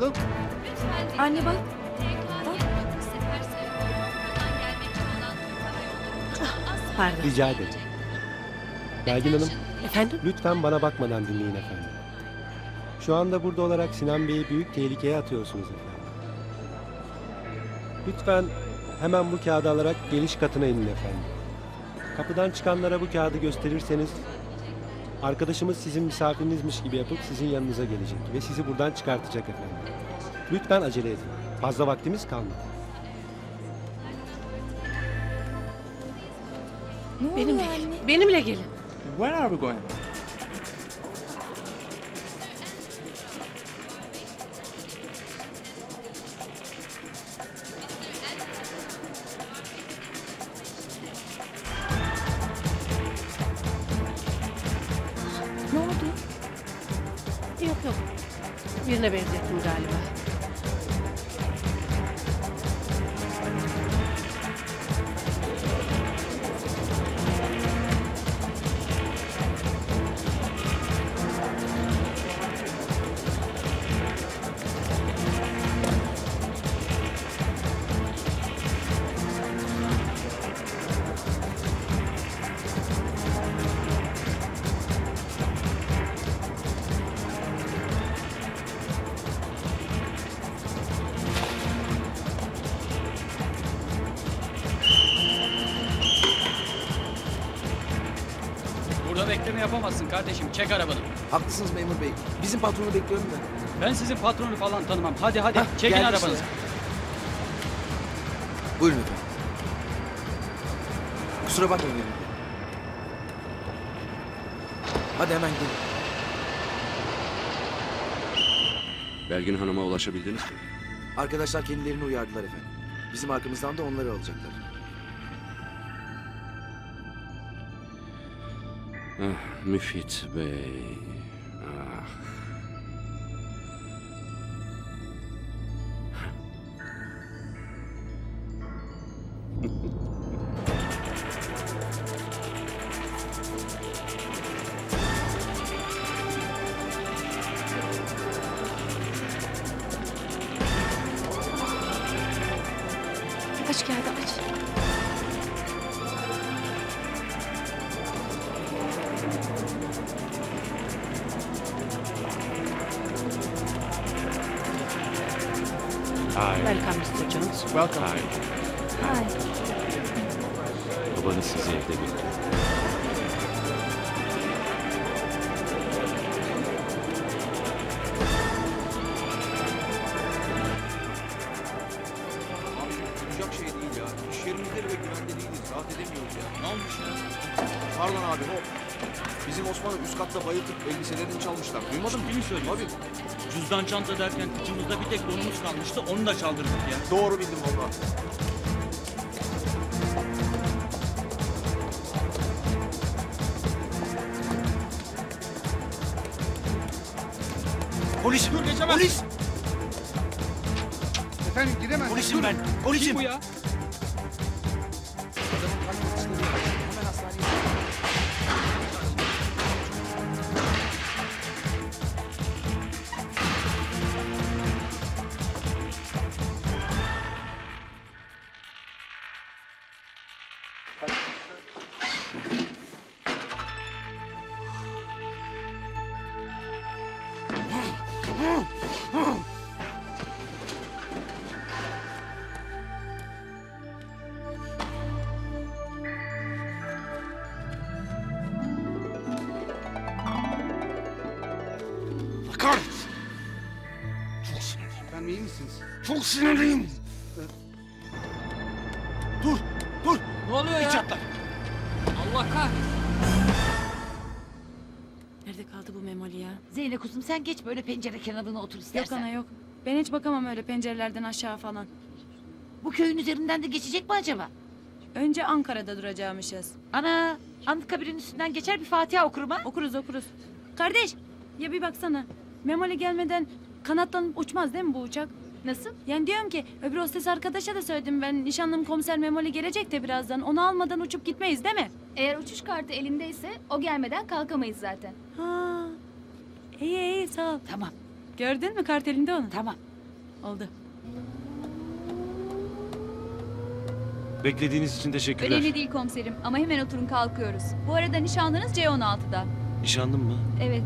Look. Anne bak. Pardon. Rica ederim. Belgin Hanım, Efendim? lütfen bana bakmadan dinleyin efendim. Şu anda burada olarak Sinan Bey'i büyük tehlikeye atıyorsunuz efendim. Lütfen hemen bu kağıdı alarak geliş katına inin efendim. Kapıdan çıkanlara bu kağıdı gösterirseniz arkadaşımız sizin misafirinizmiş gibi yapıp sizin yanınıza gelecek ve sizi buradan çıkartacak efendim. Lütfen acele edin. Fazla vaktimiz kalmadı. Ne oluyor Benimle anne? Benimle gelin. Where are we going? Birine benzettim galiba. Bekleme yapamazsın kardeşim. Çek arabanı. Haklısınız memur bey. Bizim patronu bekliyorum da. Ben sizin patronu falan tanımam. Hadi hadi Hah, çekin geldi arabanızı. işte. Buyurun efendim. Kusura bakmayın memur bey. Hadi hemen gidelim. Belgin Hanım'a ulaşabildiniz mi? Arkadaşlar kendilerini uyardılar efendim. Bizim arkamızdan da onları alacaklar. Ah, Müfit Bey. Ah. Aç kağıdı aç. Welcome Mr. Jones. Welcome. Ay. Babanız sizi evde bekliyor. Bizim Osman'ı üst katta bayıltıp elbiselerini çalmışlar. Duymadın mı? Ciddi mi söylüyorsun? Tabii. Cüzdan çanta derken içimizde bir tek donumuz kalmıştı. Onu da çaldırdık ya. Doğru bildim valla. Polis! Dur geçemez! Polis! Efendim gidemez. Polisim ben! Polisim! Kim bu ya? Kahretsin. Çok sinirliyim. Efendim iyi misiniz? Çok sinirliyim! Dur! Dur! Ne oluyor ya? Çatlar. Allah kahretsin. Bu memoli ya? Zeynep kuzum sen geç böyle pencere kenarına otur Yok istersen. ana yok. Ben hiç bakamam öyle pencerelerden aşağı falan. Bu köyün üzerinden de geçecek mi acaba? Önce Ankara'da duracağımışız. Ana Anıtkabir'in üstünden geçer bir Fatiha okurum ha. Okuruz okuruz. Kardeş ya bir baksana. Memoli gelmeden kanatlanıp uçmaz değil mi bu uçak? Nasıl? Yani diyorum ki öbür hostes arkadaşa da söyledim ben nişanlım komiser Memoli gelecek de birazdan. Onu almadan uçup gitmeyiz değil mi? Eğer uçuş kartı elindeyse o gelmeden kalkamayız zaten. Ha. İyi iyi sağ ol. Tamam Gördün mü kartelinde onu? Tamam. Oldu. Beklediğiniz için teşekkürler. Önemli değil komiserim ama hemen oturun kalkıyoruz. Bu arada nişanlınız C16'da. Nişanlım mı? Evet.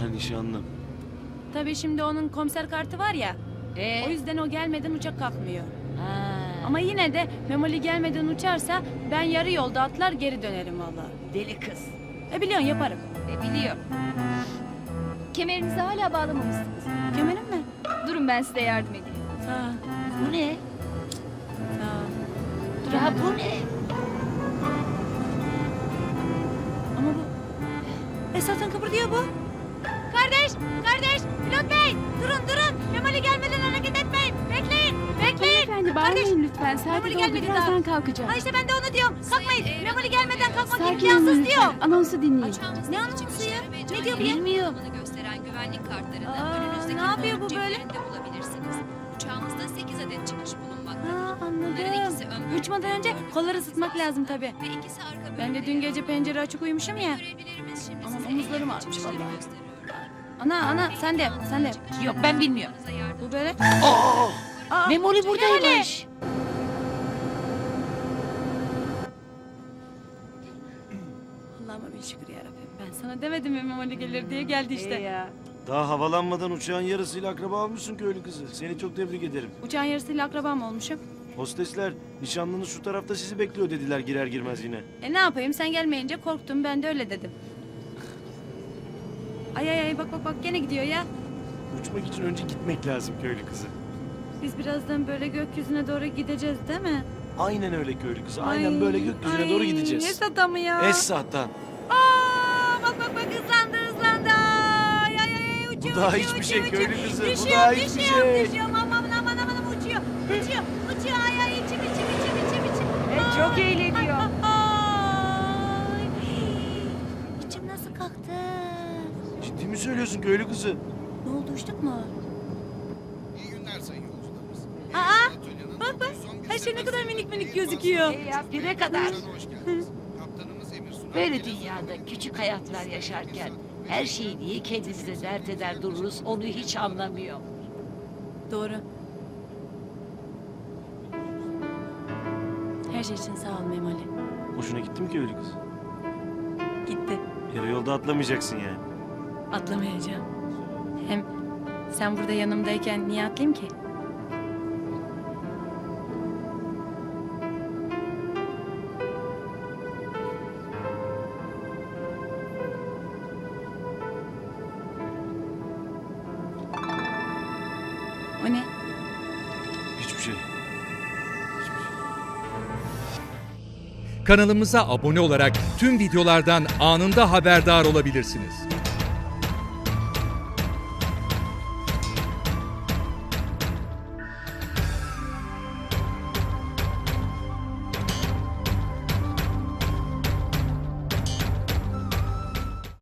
Ha nişanlım. Tabii şimdi onun komiser kartı var ya. Ee, O yüzden o gelmeden uçak kalkmıyor. ha, Ama yine de Memoli gelmeden uçarsa ben yarı yolda atlar geri dönerim vallahi. deli kız. E biliyorsun yaparım. E, biliyor. Kemerinizi hala bağlamamışsınız. Kemerim mi? Durun ben size yardım edeyim. Ol. Bu ne? Ol. Ya bu ne? Ama bu... E zaten kıpırdıyor bu. Kardeş, kardeş, pilot bey. Durun, durun. Memoli gelmeden hareket etmeyin. Bekleyin, bekleyin. Efendim bağırmayın lütfen. Memoli gelmedi daha. kalkacağız. Ha işte ben de onu diyorum. Kalkmayın. Memoli gelmeden kalkmak imkansız diyor. Anonsu dinleyin. Ne anonsu ya? Ne diyor bu ya? Bilmiyorum. Aa, önünüzdeki ne yapıyor bu böyle? bulabilirsiniz. Uçağımızda 8 adet çıkış bulunmaktadır. Ha Bunların anladım. ikisi ön bölüm, Uçmadan önce kolları ısıtmak lazım tabii. Ve ikisi arka Ben de dün yer gece alır. pencere açık uyumuşum ya. Görevlilerimiz şimdi Aman size omuzlarım en iyi ağrımış çıkışları vallahi. gösteriyorlar. Ana ana sen de sen de. Yok ben bilmiyorum. Yardım Bu böyle. Aa, Aa, Memoli buradaymış. Allah'ıma bin şükür yarabbim. Ben sana demedim mi Memoli gelir diye geldi işte. ya. Daha havalanmadan uçağın yarısıyla akraba olmuşsun köylü kızı. Seni çok tebrik ederim. Uçağın yarısıyla akrabam olmuşum. Hostesler nişanlınız şu tarafta sizi bekliyor dediler girer girmez yine. E ne yapayım sen gelmeyince korktum ben de öyle dedim. Ay ay ay bak bak bak gene gidiyor ya. Uçmak için önce gitmek lazım köylü kızı. Biz birazdan böyle gökyüzüne doğru gideceğiz değil mi? Aynen öyle köylü kızı. Aynen Ay, böyle gökyüzüne ay, doğru gideceğiz. Esat'a mı ya? Esat'tan. Aa, bak bak bak hızlandı Bu daha hiçbir şey köylü kızı. Bu daha hiçbir düşüyor, şey. Düşüyor aman aman aman aman uçuyor. Uçuyor uçuyor ay ay içim içim içim içim içim. E, çok eğleniyor. Ay. İçim nasıl kalktı? Ciddi mi söylüyorsun köylü kızı? Ne oldu uçtuk mu? İyi günler sayın yolcularımız. Aa bak bak her şey ne kadar minik minik gözüküyor. E ya bire kadar. Hoş geldiniz. Kaptanımız Emir Sunar. Böyle dünyada küçük hayatlar yaşarken her şeyi niye kendimize dert eder dururuz onu hiç anlamıyor. Doğru. Her şey için sağ ol Memoli. Hoşuna gitti mi köylü kız? Gitti. Yarı yolda atlamayacaksın yani. Atlamayacağım. Hem sen burada yanımdayken niye atlayayım ki? O ne? Hiçbir şey. Kanalımıza abone olarak tüm videolardan anında haberdar olabilirsiniz.